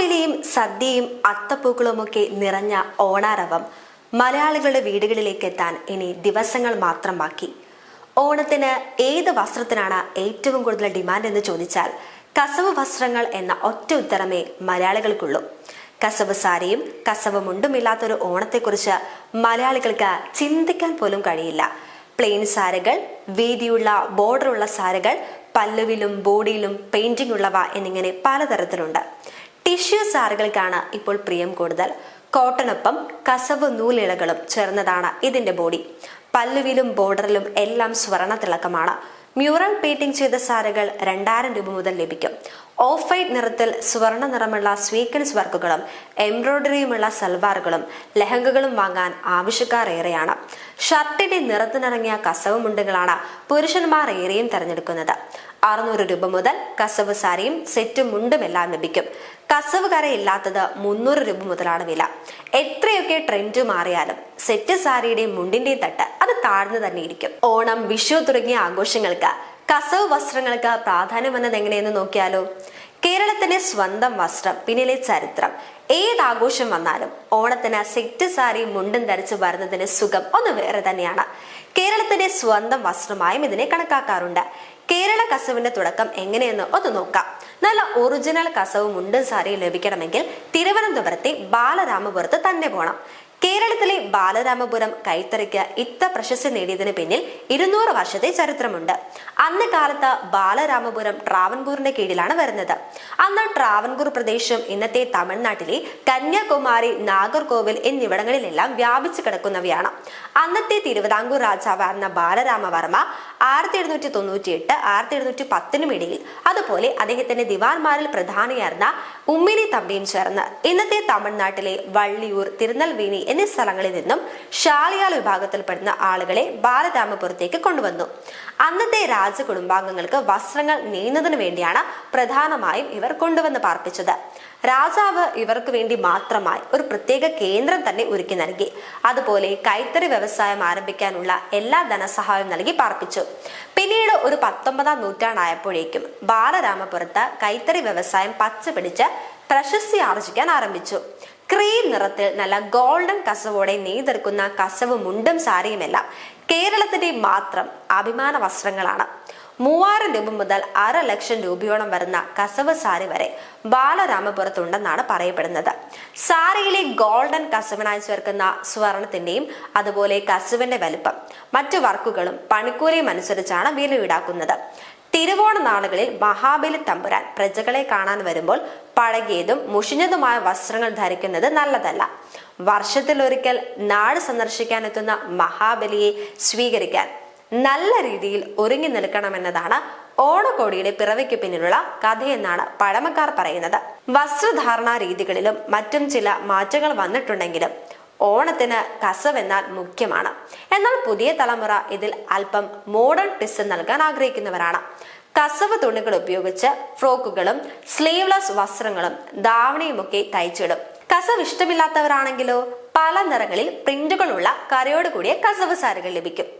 മഹാബലിയും സദ്യയും അത്തപ്പൂക്കളുമൊക്കെ നിറഞ്ഞ ഓണാരവം മലയാളികളുടെ വീടുകളിലേക്ക് എത്താൻ ഇനി ദിവസങ്ങൾ മാത്രം ബാക്കി. ഓണത്തിന് ഏത് വസ്ത്രത്തിനാണ് ഏറ്റവും കൂടുതൽ ഡിമാൻഡ് എന്ന് ചോദിച്ചാൽ കസവ് വസ്ത്രങ്ങൾ എന്ന ഒറ്റ ഉത്തരമേ മലയാളികൾക്കുള്ളൂ. കസവ് സാരിയും കസവ് മുണ്ടുമില്ലാത്തൊരു ഓണത്തെക്കുറിച്ച് മലയാളികൾക്ക് ചിന്തിക്കാൻ പോലും കഴിയില്ല. പ്ലെയിൻ സാരികൾ വീതിയുള്ള ബോർഡറുള്ള സാരകൾ പല്ലുവിലും ബോഡിയിലും പെയിന്റിംഗ് ഉള്ളവ എന്നിങ്ങനെ പലതരത്തിലുണ്ട്. ടിഷ്യൂ സാറുകൾക്കാണ് ഇപ്പോൾ പ്രിയം കൂടുതൽ. കോട്ടനൊപ്പം കസവ് നൂലിളകളും ചേർന്നതാണ് ഇതിന്റെ ബോഡി. പല്ലുവിലും ബോർഡറിലും എല്ലാം സ്വർണ തിളക്കമാണ്. മ്യൂറൽ പെയിന്റിംഗ് ചെയ്ത സാരകൾ രണ്ടായിരം രൂപ മുതൽ ലഭിക്കും. ഓഫ് വൈറ്റ് നിറത്തിൽ സ്വർണ നിറമുള്ള സ്വീക്കൻസ് വർക്കുകളും എംബ്രോയിഡറിയുമുള്ള സൽവാറുകളും ലഹങ്കകളും വാങ്ങാൻ ആവശ്യക്കാർ ഏറെയാണ് ഷർട്ടിന്റെ നിറത്തിനിറങ്ങിയ കസവ് മുണ്ടുകളാണ് പുരുഷന്മാർ ഏറെയും തെരഞ്ഞെടുക്കുന്നത്. അറുന്നൂറ് രൂപ മുതൽ കസവ് സാരിയും സെറ്റും മുണ്ടും എല്ലാം ലഭിക്കും. കസവ് കരയില്ലാത്തത് മുന്നൂറ് രൂപ മുതലാണ് വില. എത്രയൊക്കെ ട്രെൻഡ് മാറിയാലും സെറ്റ് സാരിയുടെയും മുണ്ടിന്റെയും തട്ട് അത് താഴ്ന്നു തന്നെ ഇരിക്കും. ഓണം വിഷു തുടങ്ങിയ ആഘോഷങ്ങൾക്ക് കസവ് വസ്ത്രങ്ങൾക്ക് പ്രാധാന്യം വന്നത് എങ്ങനെയെന്ന് നോക്കിയാലോ? കേരളത്തിന്റെ സ്വന്തം വസ്ത്രം പിന്നിലെ ചരിത്രം. ഏത് ആഘോഷം വന്നാലും ഓണത്തിന് സെറ്റ് സാരി മുണ്ടും ധരിച്ച് വരുന്നതിന് സുഖം ഒന്ന് വേറെ തന്നെയാണ്. കേരളത്തിന്റെ സ്വന്തം വസ്ത്രമായും ഇതിനെ കണക്കാക്കാറുണ്ട്. കേരള കസവിന്റെ തുടക്കം എങ്ങനെയെന്ന് ഒന്ന് നോക്കാം. നല്ല ഒറിജിനൽ കസവ് മുണ്ടും സാരിയും ലഭിക്കണമെങ്കിൽ തിരുവനന്തപുരത്തെ ബാലരാമപുരത്ത് തന്നെ പോകണം കേരളത്തിലെ ബാലരാമപുരം കൈത്തറിക്ക് ഇത്ര പ്രശസ്തി നേടിയതിന് പിന്നിൽ ഇരുന്നൂറ് വർഷത്തെ ചരിത്രമുണ്ട്. അന്ന് കാലത്ത് ബാലരാമപുരം ട്രാവൻകൂറിന്റെ കീഴിലാണ് വരുന്നത്. അന്ന് ട്രാവൻകൂർ പ്രദേശം ഇന്നത്തെ തമിഴ്നാട്ടിലെ കന്യാകുമാരി നാഗർകോവിൽ എന്നിവിടങ്ങളിലെല്ലാം വ്യാപിച്ചു കിടക്കുന്നവയാണ്. അന്നത്തെ തിരുവിതാംകൂർ രാജാവായിരുന്ന ബാലരാമവർമ്മ ആയിരത്തി എഴുന്നൂറ്റി തൊണ്ണൂറ്റി എട്ട് ആയിരത്തി എഴുന്നൂറ്റി പത്തിനും ഇടയിൽ അതുപോലെ അദ്ദേഹത്തിന്റെ ദിവാൻമാരിൽ പ്രധാനിയായിരുന്ന ഉമ്മിനി തമ്പിയും ചേർന്ന് ഇന്നത്തെ തമിഴ്നാട്ടിലെ വള്ളിയൂർ തിരുനെൽവേലി എന്നീ സ്ഥലങ്ങളിൽ നിന്നും ഷാളിയാൽ വിഭാഗത്തിൽപ്പെടുന്ന ആളുകളെ ബാലരാമപുരത്തേക്ക് കൊണ്ടുവന്നു. അന്നത്തെ രാജകുടുംബാംഗങ്ങൾക്ക് വസ്ത്രങ്ങൾ നെയ്യുന്നതിനു വേണ്ടിയാണ് പ്രധാനമായും ഇവർ കൊണ്ടുവന്ന് പാർപ്പിച്ചത്. രാജാവ് ഇവർക്ക് വേണ്ടി മാത്രമായി ഒരു പ്രത്യേക കേന്ദ്രം തന്നെ ഒരുക്കി നൽകി. അതുപോലെ കൈത്തറി വ്യവസായം ആരംഭിക്കാനുള്ള എല്ലാ ധനസഹായവും നൽകി പാർപ്പിച്ചു. പിന്നീട് ഒരു പത്തൊമ്പതാം നൂറ്റാണ്ടായപ്പോഴേക്കും ബാലരാമപുരത്ത് കൈത്തറി വ്യവസായം പച്ചപിടിച്ച് പ്രശസ്തി ആർജിക്കാൻ ആരംഭിച്ചു. ക്രീം നിറത്തിൽ നല്ല ഗോൾഡൻ കസവോടെ നെയ്തെടുക്കുന്ന കസവ് മുണ്ടും സാരിയുമെല്ലാം കേരളത്തിന്റെ മാത്രം അഭിമാന വസ്ത്രങ്ങളാണ്. മൂവായിരം രൂപ മുതൽ അര ലക്ഷം രൂപയോളം വരുന്ന കസവ് സാരി വരെ ബാലരാമപുരത്തുണ്ടെന്നാണ് പറയപ്പെടുന്നത്. സാരിയിലെ ഗോൾഡൻ കസവിനായി ചേർക്കുന്ന സ്വർണത്തിന്റെയും അതുപോലെ കസവിന്റെ വലുപ്പം മറ്റു വർക്കുകളും പണിക്കൂലിയും അനുസരിച്ചാണ് വില ഈടാക്കുന്നത് തിരുവോണ നാളുകളിൽ മഹാബലി തമ്പുരാൻ പ്രജകളെ കാണാൻ വരുമ്പോൾ പഴകിയതും മുഷിഞ്ഞതുമായ വസ്ത്രങ്ങൾ ധരിക്കുന്നത് നല്ലതല്ല. വർഷത്തിൽ ഒരിക്കൽ നാട് സന്ദർശിക്കാൻ എത്തുന്ന മഹാബലിയെ സ്വീകരിക്കാൻ നല്ല രീതിയിൽ ഒരുങ്ങി നിൽക്കണമെന്നതാണ് ഓണക്കോടിയുടെ പിറവിക്ക് പിന്നിലുള്ള കഥയെന്നാണ് പഴമക്കാർ പറയുന്നത്. വസ്ത്രധാരണാ രീതികളിലും മറ്റും ചില മാറ്റങ്ങൾ വന്നിട്ടുണ്ടെങ്കിലും ഓണത്തിന് കസവ് എന്നാൽ മുഖ്യമാണ്. എന്നാൽ പുതിയ തലമുറ ഇതിൽ അല്പം മോഡേൺ ടിസ് നൽകാൻ ആഗ്രഹിക്കുന്നവരാണ്. കസവ് തുണികൾ ഉപയോഗിച്ച് ഫ്രോക്കുകളും സ്ലീവ്ലെസ് വസ്ത്രങ്ങളും ധാവണിയുമൊക്കെ തയ്ച്ചിടും. കസവ് ഇഷ്ടമില്ലാത്തവരാണെങ്കിലോ പല നിറങ്ങളിൽ പ്രിന്റുകളുള്ള കരയോട് കൂടിയ കസവ് സാരികൾ ലഭിക്കും.